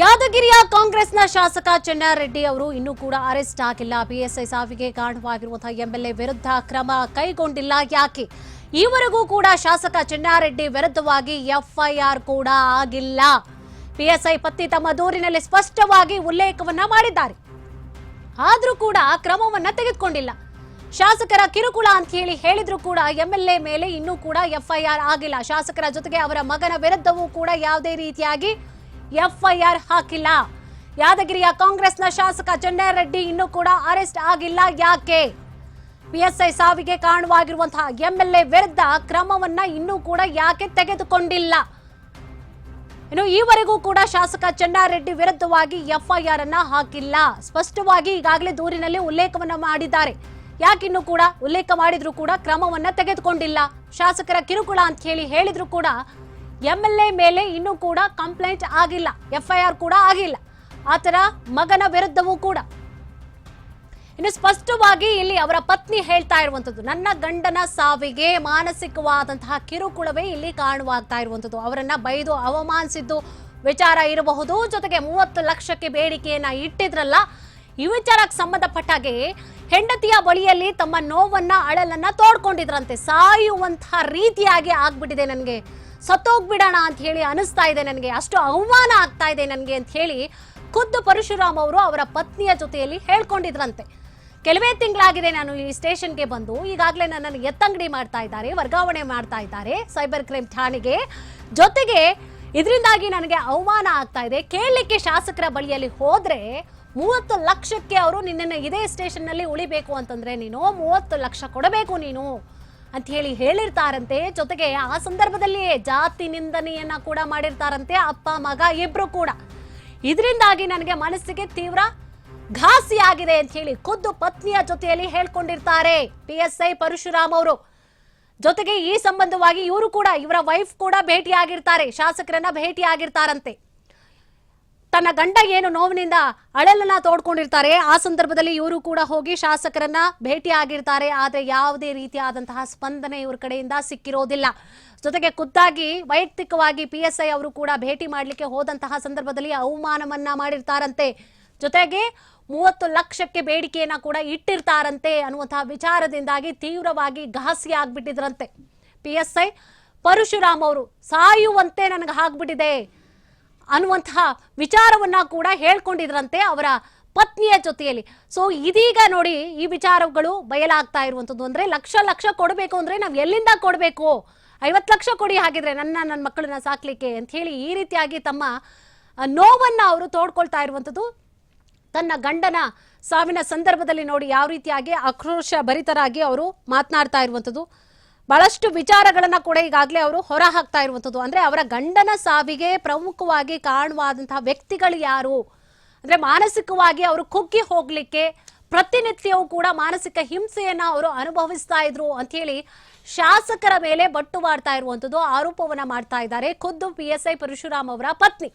ಯಾದಗಿರಿಯ ಕಾಂಗ್ರೆಸ್ನ ಶಾಸಕ ಚೆನ್ನಾರೆಡ್ಡಿ ಅವರು ಇನ್ನೂ ಕೂಡ ಅರೆಸ್ಟ್ ಆಗಿಲ್ಲ. ಪಿಎಸ್ಐ ಸಾವಿಗೆ ಕಾರಣವಾಗಿರುವಂತಹ ಎಂಎಲ್ಎ ವಿರುದ್ಧ ಕ್ರಮ ಕೈಗೊಂಡಿಲ್ಲ. ಯಾಕೆ? ಈವರೆಗೂ ಕೂಡ ಶಾಸಕ ಚೆನ್ನಾರೆಡ್ಡಿ ವಿರುದ್ಧವಾಗಿ ಎಫ್ಐಆರ್ ಕೂಡ ಆಗಿಲ್ಲ. ಪಿಎಸ್ಐ ಪತ್ನಿ ತಮ್ಮ ದೂರಿನಲ್ಲಿ ಸ್ಪಷ್ಟವಾಗಿ ಉಲ್ಲೇಖವನ್ನ ಮಾಡಿದ್ದಾರೆ. ಆದ್ರೂ ಕೂಡ ಕ್ರಮವನ್ನ ತೆಗೆದುಕೊಂಡಿಲ್ಲ. ಶಾಸಕರ ಕಿರುಕುಳ ಅಂತ ಹೇಳಿ ಹೇಳಿದ್ರು ಕೂಡ ಎಂಎಲ್ಎ ಮೇಲೆ ಇನ್ನೂ ಕೂಡ ಎಫ್ಐಆರ್ ಆಗಿಲ್ಲ. ಶಾಸಕರ ಜೊತೆಗೆ ಅವರ ಮಗನ ವಿರುದ್ಧವೂ ಕೂಡ ಯಾವುದೇ ರೀತಿಯಾಗಿ ಎಫ್ಐಆರ್ ಹಾಕಿಲ್ಲ. ಯಾದಗಿರಿಯ ಕಾಂಗ್ರೆಸ್ನ ಶಾಸಕ ಚೆನ್ನರೆಡ್ಡಿ ಇನ್ನೂ ಕೂಡ ಅರೆಸ್ಟ್ ಆಗಿಲ್ಲ. ಯಾಕೆ? ಪಿಎಸ್ಐ ಸಾವಿಗೆ ಕಾರಣವಾಗಿರುವಂತಹ ಎಂಎಲ್ಎ ವಿರುದ್ಧ ಕ್ರಮವನ್ನ ಇನ್ನೂ ಕೂಡ ಯಾಕೆ ತೆಗೆದುಕೊಂಡಿಲ್ಲ? ಇನ್ನು ಈವರೆಗೂ ಕೂಡ ಶಾಸಕ ಚೆನ್ನಾರೆಡ್ಡಿ ವಿರುದ್ಧವಾಗಿ ಎಫ್ಐಆರ್ ಅನ್ನ ಹಾಕಿಲ್ಲ. ಸ್ಪಷ್ಟವಾಗಿ ಈಗಾಗಲೇ ದೂರಿನಲ್ಲಿ ಉಲ್ಲೇಖವನ್ನ ಮಾಡಿದ್ದಾರೆ. ಯಾಕಿನ್ನೂ ಕೂಡ ಉಲ್ಲೇಖ ಮಾಡಿದ್ರು ಕೂಡ ಕ್ರಮವನ್ನ ತೆಗೆದುಕೊಂಡಿಲ್ಲ? ಶಾಸಕರ ಕಿರುಕುಳ ಅಂತ ಹೇಳಿ ಹೇಳಿದ್ರು ಕೂಡ ಎಂಎಲ್ಎ ಮೇಲೆ ಇನ್ನೂ ಕೂಡ ಕಂಪ್ಲೇಂಟ್ ಆಗಿಲ್ಲ. ಎಫ್ಐಆರ್ ಕೂಡ ಆಗಿಲ್ಲ. ಆತರ ಮಗನ ವಿರುದ್ಧವೂ ಕೂಡ. ಇನ್ನು ಸ್ಪಷ್ಟವಾಗಿ ಇಲ್ಲಿ ಅವರ ಪತ್ನಿ ಹೇಳ್ತಾ ಇರುವಂತದ್ದು ನನ್ನ ಗಂಡನ ಸಾವಿಗೆ ಮಾನಸಿಕವಾದಂತಹ ಕಿರುಕುಳವೇ ಇಲ್ಲಿ ಕಾರಣವಾಗ್ತಾ ಇರುವಂತದ್ದು ಅವರನ್ನ ಬೈದು ಅವಮಾನಿಸಿದ್ದು ವಿಚಾರ ಇರಬಹುದು. ಜೊತೆಗೆ ಮೂವತ್ತು ಲಕ್ಷಕ್ಕೆ ಬೇಡಿಕೆಯನ್ನ ಇಟ್ಟಿದ್ರಲ್ಲ, ಈ ವಿಚಾರಕ್ಕೆ ಸಂಬಂಧಪಟ್ಟ ಹಾಗೆ ಹೆಂಡತಿಯ ಬಳಿಯಲ್ಲಿ ತಮ್ಮ ನೋವನ್ನ, ಅಳಲನ್ನ ತೋಡ್ಕೊಂಡಿದ್ರಂತೆ. ಸಾಯುವಂತಹ ರೀತಿಯಾಗಿ ಆಗ್ಬಿಟ್ಟಿದೆ ನನಗೆ ಸತ್ತೋಗ್ಬಿಡೋಣ ಅಂತ ಹೇಳಿ ಅನಿಸ್ತಾ ಇದೆ ನನಗೆ. ಅಷ್ಟು ಅವಮಾನ ಆಗ್ತಾ ಇದೆ ನನಗೆ ಅಂತ ಹೇಳಿ ಖುದ್ದು ಪರಶುರಾಮ್ ಅವರು ಅವರ ಪತ್ನಿಯ ಜೊತೆಯಲ್ಲಿ ಹೇಳ್ಕೊಂಡಿದ್ರಂತೆ. ಕೆಲವೇ ತಿಂಗಳಾಗಿದೆ ನಾನು ಈ ಸ್ಟೇಷನ್ಗೆ ಬಂದು. ಈಗಾಗಲೇ ನನ್ನನ್ನು ಎತ್ತಂಗಡಿ ಮಾಡ್ತಾ ಇದ್ದಾರೆ, ವರ್ಗಾವಣೆ ಮಾಡ್ತಾ ಇದ್ದಾರೆ ಸೈಬರ್ ಕ್ರೈಮ್ ಠಾಣೆಗೆ. ಜೊತೆಗೆ ಇದರಿಂದಾಗಿ ನನಗೆ ಅವಮಾನ ಆಗ್ತಾ ಇದೆ. ಕೇಳಲಿಕ್ಕೆ ಶಾಸಕರ ಬಳಿಯಲ್ಲಿ ಹೋದರೆ ಮೂವತ್ತು ಲಕ್ಷಕ್ಕೆ ಅವರು ನಿನ್ನನ್ನು ಇದೇ ಸ್ಟೇಷನ್ನಲ್ಲಿ ಉಳಿಬೇಕು ಅಂತಂದ್ರೆ ನೀನು ಮೂವತ್ತು ಲಕ್ಷ ಕೊಡಬೇಕು ನೀನು. ಅಂತ ಹೇಳಿ ಹೇಳಿರ್ತಾರಂತೆ. ಜೊತೆಗೆ ಆ ಸಂದರ್ಭದಲ್ಲಿಯೇ ಜಾತಿ ನಿಂದನೆಯನ್ನ ಕೂಡ ಮಾಡಿರ್ತಾರಂತೆ ಅಪ್ಪ, ಮಗ ಇಬ್ರು ಕೂಡ. ಇದರಿಂದಾಗಿ ನನಗೆ ಮನಸ್ಸಿಗೆ ತೀವ್ರ ಘಾಸಿ ಆಗಿದೆ ಅಂತ ಹೇಳಿ ಖುದ್ದು ಪತ್ನಿಯ ಜೊತೆಯಲ್ಲಿ ಹೇಳ್ಕೊಂಡಿರ್ತಾರೆ ಪಿ ಎಸ್ ಐ ಪರಶುರಾಮ್ ಅವರು. ಜೊತೆಗೆ ಈ ಸಂಬಂಧವಾಗಿ ಇವರು ಕೂಡ, ಇವರ ವೈಫ್ ಕೂಡ ಭೇಟಿಯಾಗಿರ್ತಾರೆ. ಶಾಸಕರನ್ನ ಭೇಟಿಯಾಗಿರ್ತಾರಂತೆ. ತನ್ನ ಗಂಡ ಏನು ನೋವಿನಿಂದ ಅಳಲನ್ನ ತೋಡ್ಕೊಂಡಿರ್ತಾರೆ. ಆ ಸಂದರ್ಭದಲ್ಲಿ ಇವರು ಕೂಡ ಹೋಗಿ ಶಾಸಕರನ್ನ ಭೇಟಿ ಆಗಿರ್ತಾರೆ ಆದ್ರೆ ಯಾವುದೇ ರೀತಿಯಾದಂತಹ ಸ್ಪಂದನೆ ಇವ್ರ ಕಡೆಯಿಂದ ಸಿಕ್ಕಿರೋದಿಲ್ಲ. ಜೊತೆಗೆ ಖುದ್ದಾಗಿ ವೈಯಕ್ತಿಕವಾಗಿ ಪಿ ಎಸ್ ಐ ಅವರು ಕೂಡ ಭೇಟಿ ಮಾಡಲಿಕ್ಕೆ ಹೋದಂತಹ ಸಂದರ್ಭದಲ್ಲಿ ಅವಮಾನವನ್ನ ಮಾಡಿರ್ತಾರಂತೆ. ಜೊತೆಗೆ ಮೂವತ್ತು ಲಕ್ಷಕ್ಕೆ ಬೇಡಿಕೆಯನ್ನ ಕೂಡ ಇಟ್ಟಿರ್ತಾರಂತೆ ಅನ್ನುವಂತಹ ವಿಚಾರದಿಂದಾಗಿ ತೀವ್ರವಾಗಿ ಘಾಸಿ ಆಗ್ಬಿಟ್ಟಿದ್ರಂತೆ. ಪಿ ಎಸ್ ಐ ಪರಶುರಾಮ್ ಅವರು, ಸಾಯುವಂತೆ ನನಗೆ ಆಗ್ಬಿಟ್ಟಿದೆ. ಅನ್ನುವಂತಹ ವಿಚಾರವನ್ನ ಕೂಡ ಹೇಳ್ಕೊಂಡಿದ್ರಂತೆ ಅವರ ಪತ್ನಿಯ ಜೊತೆಯಲ್ಲಿ. ಸೊ ಇದೀಗ ನೋಡಿ ಈ ವಿಚಾರಗಳು ಬಯಲಾಗ್ತಾ ಇರುವಂಥದ್ದು ಅಂದ್ರೆ ಲಕ್ಷ ಲಕ್ಷ ಕೊಡಬೇಕು ಅಂದ್ರೆ ನಾವು ಎಲ್ಲಿಂದ ಕೊಡಬೇಕು? ಐವತ್ತು ಲಕ್ಷ ಕೊಡಿ ಹಾಗಿದ್ರೆ ನನ್ನ ನನ್ನ ಮಕ್ಕಳನ್ನ ಸಾಕ್ಲಿಕ್ಕೆ ಅಂತ ಹೇಳಿ ಈ ರೀತಿಯಾಗಿ ತಮ್ಮ ನೋವನ್ನು ಅವರು ತೋಡ್ಕೊಳ್ತಾ ಇರುವಂಥದ್ದು ತನ್ನ ಗಂಡನ ಸಾವಿನ ಸಂದರ್ಭದಲ್ಲಿ ನೋಡಿ ಯಾವ ರೀತಿಯಾಗಿ ಆಕ್ರೋಶ ಭರಿತರಾಗಿ ಅವರು ಮಾತನಾಡ್ತಾ ಇರುವಂಥದ್ದು ಬಹಳಷ್ಟು ವಿಚಾರಗಳನ್ನ ಕೂಡ ಈಗಾಗಲೇ ಅವರು ಹೊರ ಹಾಕ್ತಾ ಇರುವಂಥದ್ದು ಅಂದ್ರೆ ಅವರ ಗಂಡನ ಸಾವಿಗೆ ಪ್ರಮುಖವಾಗಿ ಕಾರಣವಾದಂತಹ ವ್ಯಕ್ತಿಗಳು ಯಾರು? ಅಂದ್ರೆ ಮಾನಸಿಕವಾಗಿ ಅವರು ಕುಗ್ಗಿ ಹೋಗ್ಲಿಕ್ಕೆ ಪ್ರತಿನಿತ್ಯವೂ ಕೂಡ ಮಾನಸಿಕ ಹಿಂಸೆಯನ್ನ ಅವರು ಅನುಭವಿಸ್ತಾ ಇದ್ರು ಅಂತ ಹೇಳಿ ಶಾಸಕರ ಮೇಲೆ ಬಟ್ಟು ಮಾಡ್ತಾ ಇರುವಂತದ್ದು ಆರೋಪವನ್ನ ಮಾಡ್ತಾ ಇದ್ದಾರೆ. ಖುದ್ದು ಪಿ ಎಸ್ ಐ ಪರಶುರಾಮ್ ಅವರ ಪತ್ನಿ.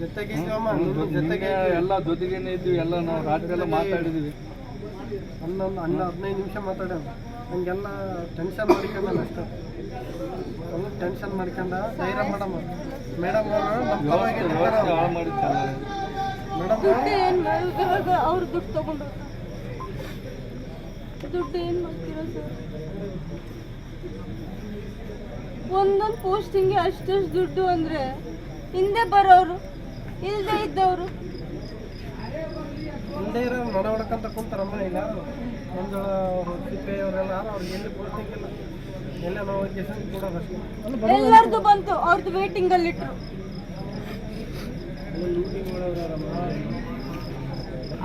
ಜೊತೆಗೆ ಎಲ್ಲ ಜೊತೆಗೇನೆ ಇದ್ವಿ ಎಲ್ಲ ನಾವು ರಾತ್ರಿ ಎಲ್ಲ ಮಾತಾಡಿದ್ವಿ. ಹನ್ನೊಂದು ಹನ್ನ ಹದಿನೈದು ನಿಮಿಷ ಮಾತಾಡೋಣ ಹಂಗೆಲ್ಲ ಟೆನ್ಷನ್ ಮಾಡ್ಕೊಂಡಲ್ಲ ಅಷ್ಟೇ. ಅವ್ನು ಟೆನ್ಷನ್ ಮಾಡ್ಕೊಂಡ ಧೈರ್ಯ ಮೇಡಮ್ ಮೇಡಮ್ ಅವರು ನಮ್ಮ ಹಾಳು ಮಾಡಿದ್ದಲ್ಲ ಮೇಡಮ್ ದುಡ್ಡು ಏನು ಮಾಡೋದು ಅವ್ರು ದುಡ್ಡು ತಗೊಂಡ್ರು. ದುಡ್ಡು ಏನು ಮಾಡ್ತೀರಾ ಸರ್ ಒಂದೊಂದು ಪೋಸ್ಟಿಂಗ್ಗೆ ಅಷ್ಟಷ್ಟು ದುಡ್ಡು ಅಂದ್ರೆ ಹಿಂದೆ ಬರೋರು ಇಲ್ಲದೆ ಇದ್ದವರು. ಹಿಂದೆ ಇರೋ ನಡವಡ್ಕಂತ ಕುಂತಾರಮ್ಮ ಇಲ್ಲ ಒಂದು ಸಿಪ್ಪೆ ಅವರೆಲ್ಲ ಅವ್ರಿಗೆ ಎಲ್ಲಿ ಕೊಡ್ತಿಲ್ಲ ಎಲ್ಲ ನಾವು ಕೊಡೋದಷ್ಟೇ ಬರೋ ಎಲ್ಲರದು ಬಂತು ಅವ್ರದ್ದು ವೇಟಿಂಗ್ ಅಲ್ಲಿ ಇಟ್ರು.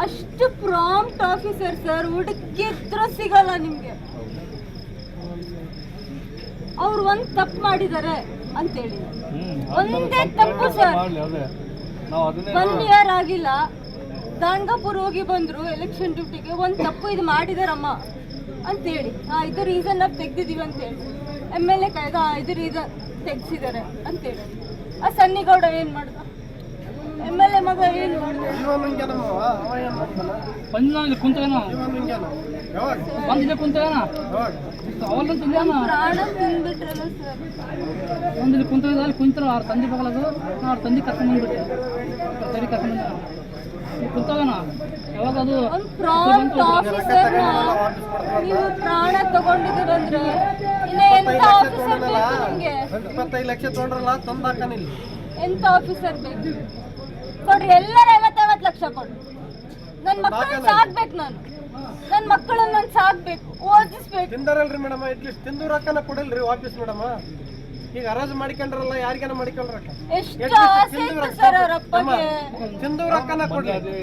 ಅಷ್ಟು ಪ್ರಾಂಪ್ಟ್ ಆಫೀಸರ್ ಸರ್ ಹುಡುಕಿದ್ರು ಸಿಗಲ್ಲ ನಿಮ್ಗೆ. ಅವ್ರು ಒಂದ್ ತಪ್ಪು ಮಾಡಿದ್ದಾರೆ ಅಂತೇಳಿ. ಒಂದೇ ತಪ್ಪು ಸರ್ ಒನ್ ಇಯರ್ ಆಗಿಲ್ಲ. ದಾಂಡಾಪುರ್ ಹೋಗಿ ಬಂದ್ರು ಎಲೆಕ್ಷನ್ ಡ್ಯೂಟಿಗೆ ಒಂದ್ ತಪ್ಪು ಇದು ಮಾಡಿದಾರಮ್ಮ ಅಂತೇಳಿ. ಹೇಳಿ ಇದು ರೀಸನ್ ನಾವು ತೆಗ್ದಿದೀವಿ ಅಂತೇಳಿ. ಎಂ ಎಲ್ ಎ ಕಾಯ್ದ ಇದು ರೀಸನ್ ತೆಗ್ಸಿದ್ದಾರೆ ಅಂತೇಳಿ. ಆ ಸನ್ನಿಗೌಡ ಏನ್ ಮಾಡ್ದ? ಎಂ ಎಲ್ ಎ ಮಗ ಏನು ಬಂದಿಲ್ಲ ಕುಂತೇನ ಬಂದಿಲ್ಲ ಕುಂತೇನ ಅವಲ್ಲ ಸರ್. ಒಂದಿಲ್ಲಿ ಕುಂತ ಅಲ್ಲಿ ಕುಂತಾರ ಅವ್ರ ತಂದೆ ಬಗಲದು ಅವ್ರ ತಂದೆ ಕರ್ಕೊಂಡ್ ಬಂದ್ಬಿಟ್ಟೆ ಸರಿ ಕರ್ಕೊಂಡ್ ಬಂದ ಕುಂತವನ ಯಾವಾಗ ಅದು? ನೀವು ಪ್ರಾಣ ತಗೊಂಡಿದ್ದೀರಂದ್ರೆ ಇಪ್ಪತ್ತೈದು ಲಕ್ಷ ತೊಗೊಂಡ್ರಲ್ಲ ತಂದಾಕನಿಲ್ಲ ಎಂತ ಆಫೀಸರ್ ಬೇಕು? ಕೊಡ್ರಿ ಎಲ್ಲರ ಐವತ್ತೈವತ್ತು ಲಕ್ಷ ಕೊಡ್ರಿ. ನನ್ನ ಮಕ್ಕಳನ್ನ ಸಾಕ್ಬೇಕು ನಾನು. ನನ್ನ ಮಕ್ಕಳನ್ನ ನಾನು ಸಾಕ್ಬೇಕು. ಓದಿಸ್ಬೇಕು. ತಿಂದಾರಲ್ರಿ ಮೇಡಮ್ ಅಟ್ಲೀಸ್ಟ್ ತಿಂದು ರೊಕ್ಕನ ಕೊಡಲ್ರಿ ವಾಪಸ್ ಮೇಡಮ್. ಈಗ ಹರಾಜು ಮಾಡಿಕೊಂಡ್ರಲ್ಲ ಯಾರಿಗಾನ ಮಾಡಿಕೊಂಡ್ರಕ್ಕ ಎಷ್ಟು ಆಸೆ ಇತ್ತು ಸರ್ ಅವ್ರ ಅಪ್ಪಗೆ. ತಿಂದು ರೊಕ್ಕನ ಕೊಡ್ಲಿ